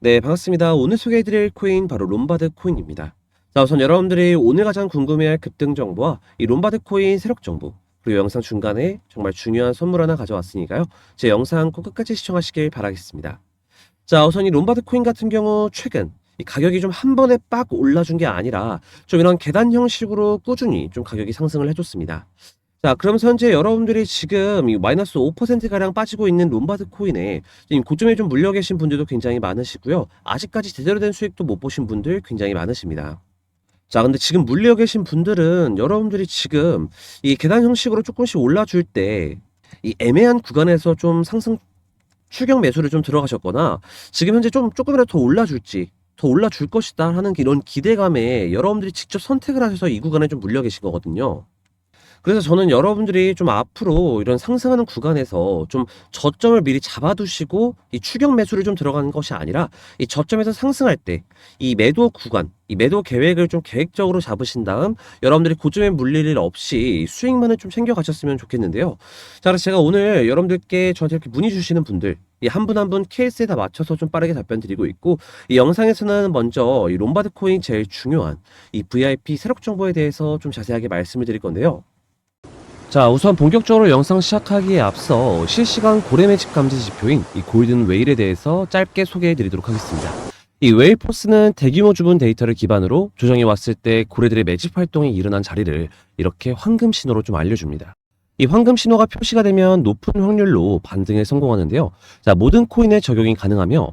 네, 반갑습니다. 오늘 소개해드릴 코인 바로 롬바드 코인입니다. 자, 우선 여러분들이 오늘 가장 궁금해할 급등 정보와 이 롬바드 코인 세력 정보 그리고 영상 중간에 정말 중요한 선물 하나 가져왔으니까요. 제 영상 꼭 끝까지 시청하시길 바라겠습니다. 자, 우선 이 롬바드 코인 같은 경우 최근 이 가격이 좀 한 번에 빡 올라준 게 아니라 좀 이런 계단 형식으로 꾸준히 좀 가격이 상승을 해줬습니다. 자, 그러면서 현재 여러분들이 지금 이 마이너스 5%가량 빠지고 있는 롬바드 코인에 지금 고점에 좀 물려 계신 분들도 굉장히 많으시고요. 아직까지 제대로 된 수익도 못 보신 분들 굉장히 많으십니다. 자, 근데 지금 물려 계신 분들은 여러분들이 지금 이 계단 형식으로 조금씩 올라줄 때 이 애매한 구간에서 좀 상승 추격 매수를 좀 들어가셨거나 지금 현재 좀 조금이라도 더 올라줄지 더 올라줄 것이다 하는 이런 기대감에 여러분들이 직접 선택을 하셔서 이 구간에 좀 물려 계신 거거든요. 그래서 저는 여러분들이 좀 앞으로 이런 상승하는 구간에서 좀 저점을 미리 잡아두시고 이 추격 매수를 좀 들어가는 것이 아니라 이 저점에서 상승할 때 이 매도 구간, 이 매도 계획을 좀 계획적으로 잡으신 다음 여러분들이 고점에 물릴 일 없이 수익만을 좀 챙겨 가셨으면 좋겠는데요. 자, 그래서 제가 오늘 여러분들께 저한테 이렇게 문의 주시는 분들 이한분한분 케이스에 다 맞춰서 좀 빠르게 답변 드리고 있고 이 영상에서는 먼저 이 롬바드 코인 제일 중요한 이 VIP 세력 정보에 대해서 좀 자세하게 말씀을 드릴 건데요. 자, 우선 본격적으로 영상 시작하기에 앞서 실시간 고래 매집 감지 지표인 이 골든 웨일에 대해서 짧게 소개해 드리도록 하겠습니다. 이 웨일 포스는 대규모 주분 데이터를 기반으로 조정이 왔을 때 고래들의 매집 활동이 일어난 자리를 이렇게 황금 신호로 좀 알려줍니다. 이 황금 신호가 표시가 되면 높은 확률로 반등에 성공하는데요. 자, 모든 코인에 적용이 가능하며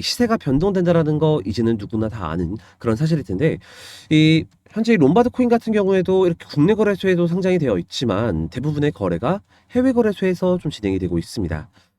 시세가 변동된다라는 거 이제는 누구나 다 아는 그런 사실일 텐데 이 현재 이 롬바드 코인 같은 경우에도 이렇게 국내 거래소에도 상장이 되어 있지만 대부분의 거래가 해외 거래소에서 좀 진행이 되고 있습니다.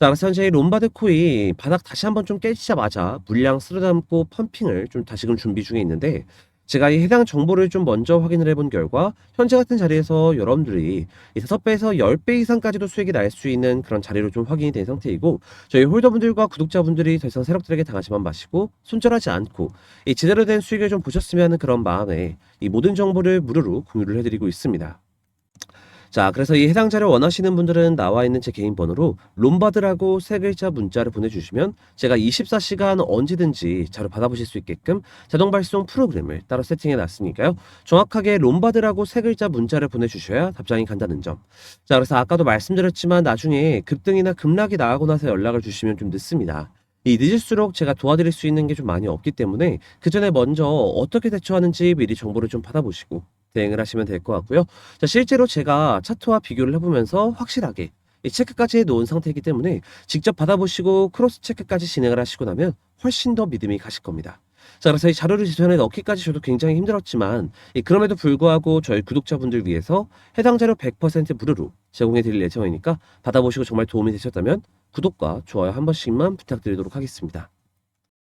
자, 그래서 현재 이 롬바드 코인 바닥 다시 한번 좀 깨지자마자 물량 쓸어담고 펌핑을 좀 다시금 준비 중에 있는데 제가 이 해당 정보를 좀 먼저 확인을 해본 결과 현재 같은 자리에서 여러분들이 이 5배에서 10배 이상까지도 수익이 날 수 있는 그런 자리로 좀 확인이 된 상태이고 저희 홀더분들과 구독자분들이 더 이상 세력들에게 당하지만 마시고 손절하지 않고 이 제대로 된 수익을 좀 보셨으면 하는 그런 마음에 이 모든 정보를 무료로 공유를 해드리고 있습니다. 자, 그래서 이 해당 자료 원하시는 분들은 나와 있는 제 개인 번호로 롬바드라고 세 글자 문자를 보내주시면 제가 24시간 언제든지 자료 받아보실 수 있게끔 자동 발송 프로그램을 따로 세팅해 놨으니까요. 정확하게 롬바드라고 세 글자 문자를 보내주셔야 답장이 간다는 점. 자, 그래서 아까도 말씀드렸지만 나중에 급등이나 급락이 나가고 나서 연락을 주시면 좀 늦습니다. 이 늦을수록 제가 도와드릴 수 있는 게 좀 많이 없기 때문에 그 전에 먼저 어떻게 대처하는지 미리 정보를 좀 받아보시고 대응을 하시면 될 것 같고요. 자, 실제로 제가 차트와 비교를 해보면서 확실하게 이 체크까지 해놓은 상태이기 때문에 직접 받아보시고 크로스 체크까지 진행을 하시고 나면 훨씬 더 믿음이 가실 겁니다. 자, 그래서 이 자료를 제 손에 넣기까지 저도 굉장히 힘들었지만, 이 그럼에도 불구하고 저희 구독자분들 위해서 해당 자료 100% 무료로 제공해 드릴 예정이니까 받아보시고 정말 도움이 되셨다면 구독과 좋아요 한 번씩만 부탁드리도록 하겠습니다.